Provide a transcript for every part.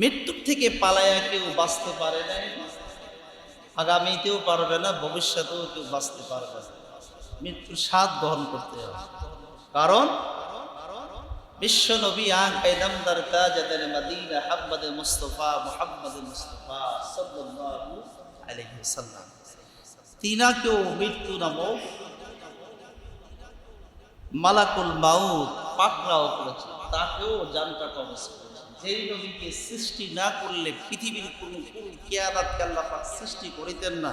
মৃত্যুর থেকে পালায়া কেউ বাঁচতে পারে না আগামীতেও পারবে না, ভবিষ্যতেও কেউ বাঁচতে পারবে না। মৃত্যুর স্বাদ গ্রহণ করতে হবে। কারণ বিশ্ব নবী আং কায়দামদার তাজাদের মদিনা হাম্মদ মুস্তফা মুহাম্মদ মুস্তফা সাল্লাল্লাহু আলাইহি তিনাকেও মৃত্যু নামক মালাকুল মাউত পাকড়াও করেছে। তাকেও জানটা কমেছে যেই নবীকে সৃষ্টি না করলে পৃথিবীর কোন কেয়ারাত আল্লাহ পাক সৃষ্টি করিতেন না।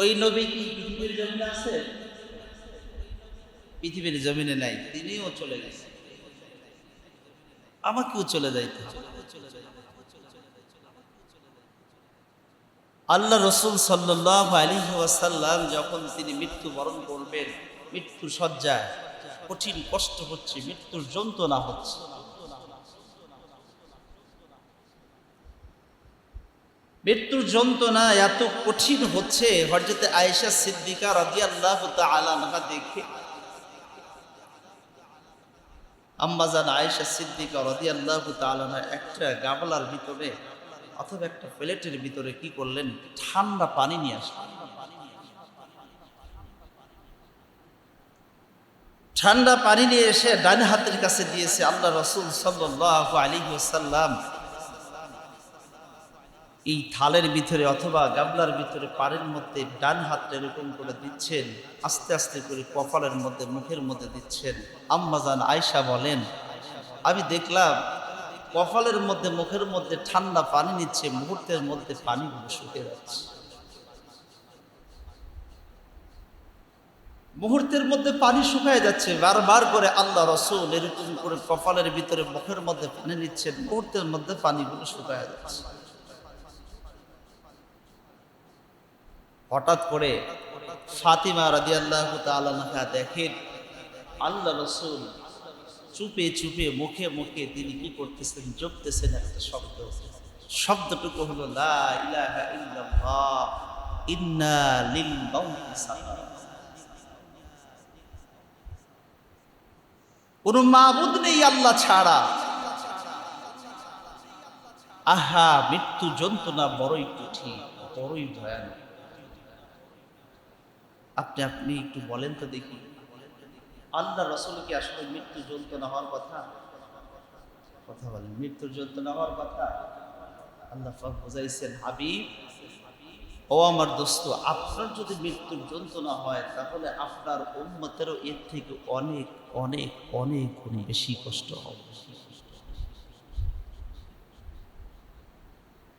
ওই নবী কি পৃথিবীর জমিনে আছে? পৃথিবীর জমিনে নাই, তিনিও চলে গেছে। আমাকেও চলে যাইতে আল্লাহ রসুল সাল্লাহ আলী ওয়াসাল্লাম যখন তিনি মৃত্যুবরণ করবেন মৃত্যু সজ্জায় কঠিন কষ্ট হচ্ছে, মৃত্যুর যন্ত্রণা হচ্ছে। মৃত্যুর যন্ত্রণা এত কঠিন হচ্ছে হরজতে আয়েশা সিদ্দিকা রাজি আল্লাহ দেখে। আম্মাজান আয়েশা সিদ্দিকা রাজি আল্লাহ একটা গামলার ভিতরে অথবা একটা প্লেটের ভিতরে কি করলেন? ঠান্ডা পানি নিয়ে আসলেন। ঠান্ডা পানি নিয়ে এসে ডান হাতের কাছে দিয়েছে আল্লাহ রসুল সাল্লাহ আলী সাল্লাম এই থালের ভিতরে অথবা গাবলার ভিতরে পানির মধ্যে ডান হাতটা এরকম করে দিচ্ছেন, আস্তে আস্তে করে কপালের মধ্যে, মুখের মধ্যে দিচ্ছেন। আম্মাজান আয়সা বলেন, আমি দেখলাম কপালের মধ্যে, মুখের মধ্যে ঠান্ডা পানি নিচ্ছে, মুহূর্তের মধ্যে পানিগুলো শুকিয়ে যাচ্ছে। মুহূর্তের মধ্যে পানি শুকায় যাচ্ছে, বারবার করে আল্লাহ রসুল এরকম করে কপালের ভিতরে, মুখের মধ্যে পানি নিচ্ছেন, মুহূর্তের মধ্যে পানিগুলো শুকায় যাচ্ছে। হঠাৎ করে ফাতিমা রাজি আল্লাহ তালাহা দেখেন, আল্লাহ রসুল চুপে চুপে মুখে মুখে তিনি কি করতেছেন, জপতেছেন একটা শব্দ। শব্দটুকু হলো কোন মাবুদ নেই আল্লাহ ছাড়া। আহা, মৃত্যু যন্ত্রণা বড়ই কঠিন, বড়ই ভয়ানক। আপনি আপনি একটু বলেন তো দেখি। আল্লাহ রসুল কি আসলে মৃত্যু যন্ত্রণা হওয়ার কথা? কথা বলেন, মৃত্যুর যন্ত্রণা হওয়ার কথা? আল্লাহ পাক বুঝাইছেন, হাবিব, ও আমার দোস্ত, আপনার যদি মৃত্যুর যন্ত্রণা হয়, তাহলে আপনার উন্মতেরও এর থেকে অনেক অনেক অনেক গুণ বেশি কষ্ট হবে।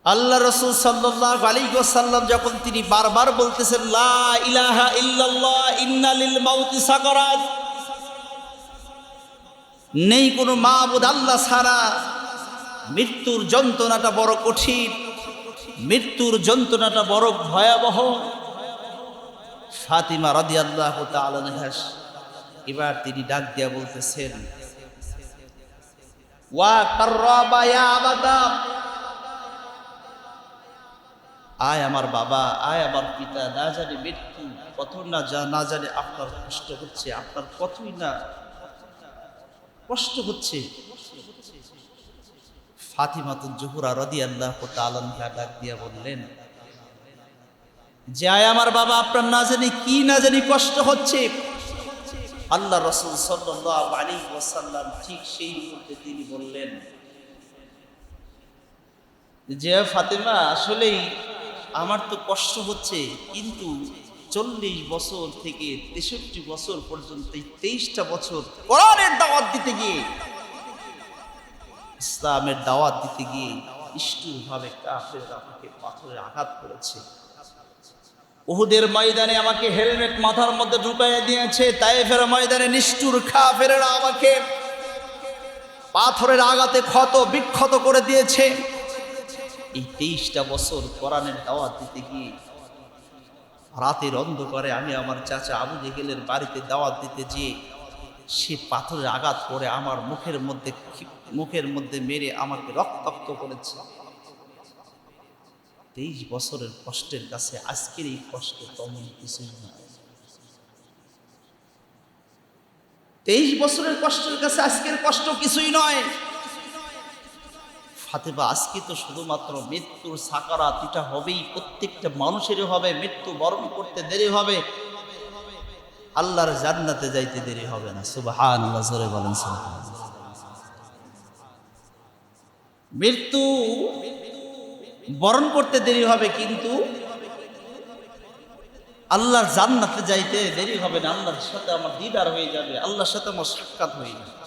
আল্লাহ রসুল সাল্লাহ আলী সাল্লাম যখন তিনি বারবার বলতেছেন, লা ইলাহা ইল্লাল্লাহ মাউতি নেই কোনো মাবুদ আল্লাহ ছাড়া। মৃত্যুর যন্ত্রণাটা বড় কঠিন, মৃত্যুর যন্ত্রণাটা বড় ভয়াবহ। ফাতিমা রাদি আল্লাহ তালাস এবার তিনি ডাক দিয়া বলতেছেন, ওয়া কার্রাবা ইয়া আবাদা। আয় আমার বাবা, আয় আমার পিতা, না জানি মৃত্যু কত না যা, না জানে আপনার কষ্ট হচ্ছে, আপনার কতই না। কষ্ট হচ্ছে। ফাতিমাতুল জহুরা রদি আল্লাহ তালনহা ডাক দিয়া বললেন, যে আয় আমার বাবা, আপনার না জানি কি, না জানি কষ্ট হচ্ছে। আল্লাহ রসুল সাল্লাহ আলী ওয়াসাল্লাম ঠিক সেই মুহূর্তে তিনি বললেন, যে ফাতেমা, আসলেই আমার তো কষ্ট হচ্ছে, কিন্তু চল্লিশ বছর থেকে তেষট্টি বছর পর্যন্ত এই তেইশটা বছর কোরআনের দাওয়াত দিতে গিয়ে, ইসলামের দাওয়াত দিতে গিয়ে নিষ্ঠুরভাবে কাফের আমাকে পাথরে আঘাত করেছে। উহুদের ময়দানে আমাকে হেলমেট মাথার মধ্যে ঢুকাইয়া দিয়েছে তাইফের ময়দানে নিষ্ঠুর কাফেরেরা আমাকে পাথরের আঘাতে ক্ষত বিক্ষত করে দিয়েছে। এই তেইশটা বছর কোরআনের দাওয়াত দিতে গিয়ে রাতের অন্ধকারে আমি আমার চাচা আবু জেগেলের বাড়িতে দাওয়াত দিতে যেয়ে সে পাথরের আঘাত করে আমার মুখের মধ্যে মুখের মধ্যে মেরে আমাকে রক্তাক্ত করেছে। তেইশ বছরের কষ্টের কাছে আজকের এই কষ্ট তেমন কিছুই না। তেইশ বছরের কষ্টের কাছে আজকের কষ্ট কিছুই নয়। ফাতেমা আজকে তো শুধুমাত্র মৃত্যুর সাকারাত এটা হবেই, প্রত্যেকটা মানুষেরই হবে, মৃত্যু বরণ করতে দেরি হবে আল্লাহর জান্নাতে যাইতে দেরি হবে না সুবহান বলেন। মৃত্যু বরণ করতে দেরি হবে কিন্তু আল্লাহর জান্নাতে যাইতে দেরি হবে না, আল্লাহর সাথে আমার দিদার হয়ে যাবে, আল্লাহর সাথে আমার সাক্ষাৎ হয়ে যাবে